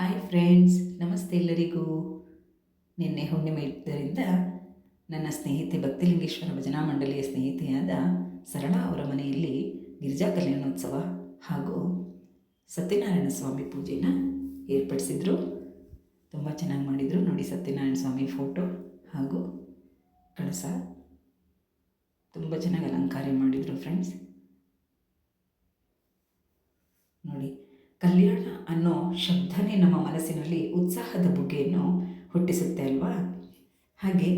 Hi friends ನಮಸ್ತೆ ಎಲ್ಲರಿಗೂ. ನಿನ್ನೆ ಹುಣ್ಣಿಮೆ ಇದ್ದರಿಂದ ನನ್ನ ಸ್ನೇಹಿತೆ ಭಕ್ತಿಲಿಂಗೇಶ್ವರ ಭಜನಾ ಮಂಡಳಿಯ ಸ್ನೇಹಿತೆಯಾದ ಸರಳಾ ಅವರ ಮನೆಯಲ್ಲಿ ಗಿರಿಜಾ ಕಲ್ಯಾಣೋತ್ಸವ ಹಾಗೂ ಸತ್ಯನಾರಾಯಣ ಸ್ವಾಮಿ ಪೂಜೆನ ಏರ್ಪಡಿಸಿದ್ರು. ತುಂಬ ಚೆನ್ನಾಗಿ ಮಾಡಿದರು. ನೋಡಿ ಸತ್ಯನಾರಾಯಣ ಸ್ವಾಮಿ ಫೋಟೋ ಹಾಗೂ ಕಳಸ. ತುಂಬ ಚೆನ್ನಾಗಿ ಅಲಂಕಾರ ಮಾಡಿದರು ಫ್ರೆಂಡ್ಸ್ ನೋಡಿ ಕಲ್ಯಾಣ ಅನ್ನೋ ಶಬ್ದನೇ ನಮ್ಮ ಮನಸ್ಸಿನಲ್ಲಿ ಉತ್ಸಾಹದ ಬುಗೆಯನ್ನು ಹುಟ್ಟಿಸುತ್ತೆ ಅಲ್ವಾ? ಹಾಗೆ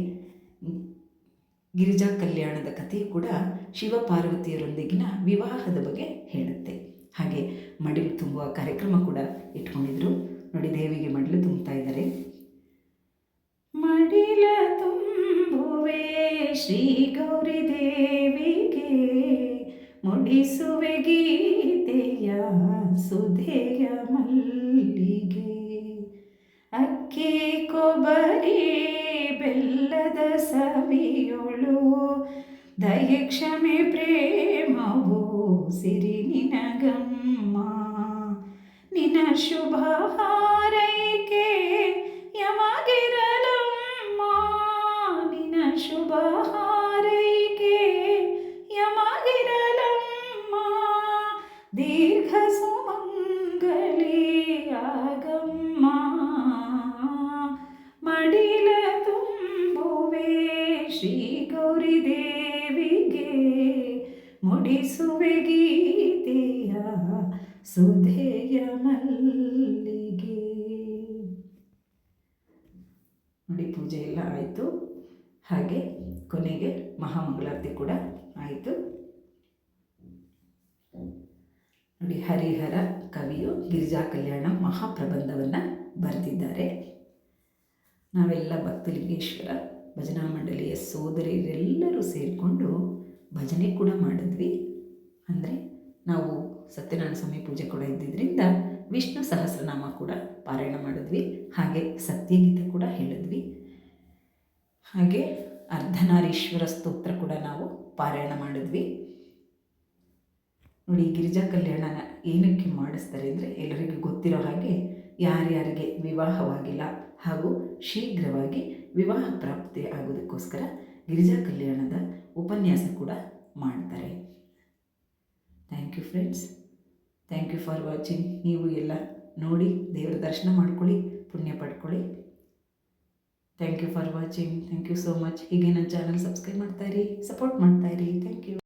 ಗಿರಿಜಾ ಕಲ್ಯಾಣದ ಕಥೆ ಕೂಡ ಶಿವ ಪಾರ್ವತಿಯರೊಂದಿಗಿನ ವಿವಾಹದ ಬಗ್ಗೆ ಹೇಳುತ್ತೆ. ಹಾಗೆ ಮಡಿಲು ತುಂಬುವ ಕಾರ್ಯಕ್ರಮ ಕೂಡ ಇಟ್ಕೊಂಡಿದ್ರು. ನೋಡಿ, ದೇವಿಗೆ ಮಡಿಲು ತುಂಬುತ್ತಾ ಇದ್ದಾರೆ. ಮಡಿಲ ತುಂಬುವೆ ಶ್ರೀ ಗೌರಿ ದೇವಿಗೆ, ಮುಡಿಸುವೆ ಗೀತೆಯ ಸುಧೆಯ ಮಲ್ಲಿಗೆ ಅಕ್ಕಿ ಕೊಬರಿ ಬೆಲ್ಲದ ಸವಿಯೊಳು. ದಯ, ಕ್ಷಮೆ, ಪ್ರೇಮವು ಸಿರಿ ನಿನಗಮ್ಮ. ನಿನ ಶುಭ ಹಾರೈಕೆ ಯಮಗಿರಲಮ್ಮ. ನಿನ ಶುಭ ಹಾರೈಕೆ ಯಮಗಿರಲಮ್ಮ. ದೀರ್ಘ ಸುಮಂಗಲಿಯಾಗಮ್ಮ ಸುಧೆಯ ಮಲ್ಲಿಗೆ ನೋಡಿ, ಪೂಜೆ ಎಲ್ಲ ಆಯಿತು. ಹಾಗೆ ಕೊನೆಗೆ ಮಹಾಮಂಗಳಾರತಿ ಕೂಡ ಆಯಿತು. ನೋಡಿ, ಹರಿಹರ ಕವಿಯು ಗಿರಿಜಾ ಕಲ್ಯಾಣ ಮಹಾಪ್ರಬಂಧವನ್ನು ಬರೆದಿದ್ದಾರೆ. ನಾವೆಲ್ಲ ಭಕ್ತಲಿಂಗೇಶ್ವರ, ಭಜನಾ ಮಂಡಳಿಯ ಸೋದರಿಯರೆಲ್ಲರೂ ಸೇರಿಕೊಂಡು ಭಜನೆ ಕೂಡ ಮಾಡಿದ್ವಿ. ಸತ್ಯನಾರಾಯಣ ಸ್ವಾಮಿ ಪೂಜೆ ಕೂಡ ಇದ್ದಿದ್ದರಿಂದ ವಿಷ್ಣು ಸಹಸ್ರನಾಮ ಕೂಡ ಪಾರಾಯಣ ಮಾಡಿದ್ವಿ. ಹಾಗೆ ಸತ್ಯಗೀತೆ ಕೂಡ ಹೇಳಿದ್ವಿ. ಹಾಗೆ ಅರ್ಧನಾರೀಶ್ವರ ಸ್ತೋತ್ರ ಕೂಡ ನಾವು ಪಾರಾಯಣ ಮಾಡಿದ್ವಿ. ನೋಡಿ, ಗಿರಿಜಾ ಕಲ್ಯಾಣನ ಏನಕ್ಕೆ ಮಾಡಿಸ್ತಾರೆ ಅಂದರೆ ಎಲ್ಲರಿಗೂ ಗೊತ್ತಿರೋ ಹಾಗೆ ಯಾರ್ಯಾರಿಗೆ ವಿವಾಹವಾಗಿಲ್ಲ ಹಾಗೂ ಶೀಘ್ರವಾಗಿ ವಿವಾಹ ಪ್ರಾಪ್ತಿ ಆಗೋದಕ್ಕೋಸ್ಕರ ಗಿರಿಜಾ ಕಲ್ಯಾಣದ ಉಪನ್ಯಾಸ ಕೂಡ ಮಾಡ್ತಾರೆ. Thank you friends thank you for watching ನೀವು ಎಲ್ಲ ನೋಡಿ, ದೇವರ ದರ್ಶನ ಮಾಡ್ಕೊಳ್ಳಿ, ಪುಣ್ಯ ಪಡ್ಕೊಳ್ಳಿ. Thank you for watching thank you so much ಹೀಗೆ ನನ್ನ ಚಾನಲ್ ಸಬ್ಸ್ಕ್ರೈಬ್ ಮಾಡ್ತಾಯಿರಿ ಸಪೋರ್ಟ್ ಮಾಡ್ತಾಯಿರಿ ಥ್ಯಾಂಕ್ ಯು